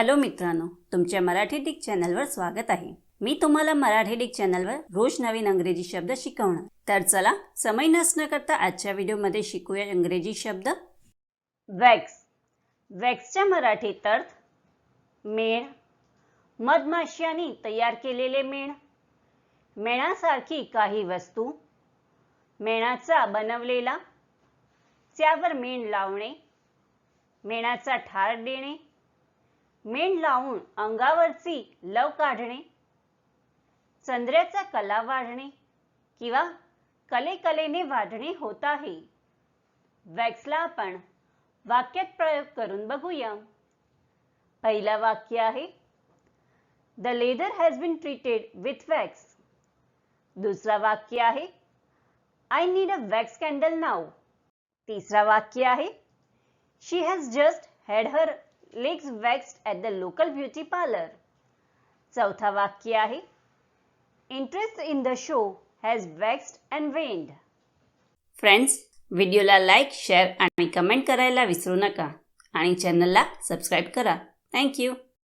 Hello मित्रांनो तुमच्या Marathi Dick चॅनलवर स्वागत आहे. मी तुम्हाला मराठी डिक चॅनलवर रोज नवीन अंग्रेजी शब्द शिकवणार. तर चला समय नसणं करता आजच्या व्हिडिओमध्ये शिकूया इंग्रजी शब्द. वॅक्स. वॅक्सच्या मराठीत अर्थ मेण मधमाश्यांनी तयार केलेले मेण मेणासारखी काही वस्तू. मेणाचा बनवलेला. त्यावर मेण लावणे. मेणाचा ठार देणे. मेण लावून अंगावरची लव काढणे चंद्राचा कला वाढणे किंवा कले कलेने वाढणे होत आहे. वॅक्सला आपण वाक्यात प्रयोग करून बघूया. पहिला वाक्य आहे the leather has been treated with wax दुसरा वाक्य आहे I need a wax candle नाव तिसरा वाक्य आहे she has just had her legs waxed at the local beauty parlour चौथा वाक्य आहे. Interest in the show has waxed and waned friends व्हिडिओला लाईक शेअर आणि कमेंट करायला विसरू नका. आणि चॅनलला सबस्क्राईब करा. थँक्यू